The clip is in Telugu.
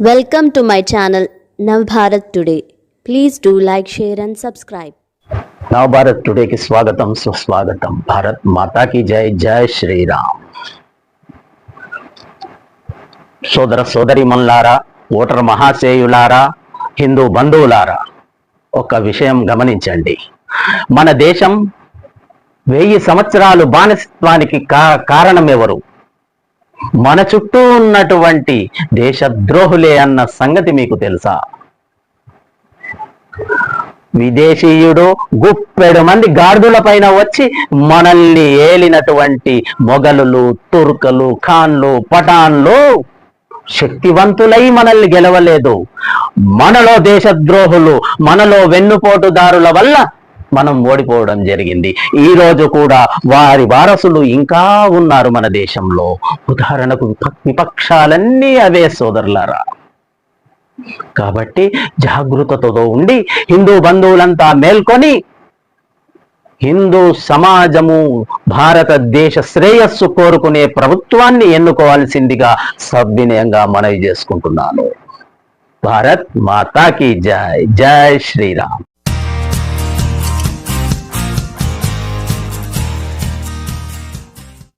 Welcome to my channel Navbharat today please do like share and subscribe Navbharat టుడేకి స్వాగతం సుస్వాగతం. భారత్ మాతాకి జై జై శ్రీరామ్ సోదర సోదరిమన్లారా ఓటర్ మహాశేయులారా హిందూ బంధువులారా ఒక విషయం గమనించండి. మన దేశం వెయ్యి సంవత్సరాలు బానిసత్వానికి కా కారణం ఎవరు మన చుట్టూ ఉన్నటువంటి దేశద్రోహులే అన్న సంగతి మీకు తెలుసా? విదేశీయుడు గుప్పెడు మంది గాడిదల పైన వచ్చి మనల్ని ఏలినటువంటి మొఘలులు తుర్కలు ఖాన్లు పఠాన్లు శక్తివంతులై మనల్ని గెలవలేదు. మనలో దేశద్రోహులు మనలో వెన్నుపోటుదారుల వల్ల మనం ఓడిపోవడం జరిగింది. ఈ రోజు కూడా వారి వారసులు ఇంకా ఉన్నారు మన దేశంలో. ఉదాహరణకు విపక్షాలన్నీ అవే సోదరులారా. కాబట్టి జాగృతతో ఉండి హిందూ బంధువులంతా మేల్కొని హిందూ సమాజము భారతదేశ శ్రేయస్సు కోరుకునే ప్రభుత్వాన్ని ఎన్నుకోవాల్సిందిగా సద్వినయంగా మనవి చేసుకుంటున్నాను. భారత్ మాతాకి జై జై శ్రీరామ్.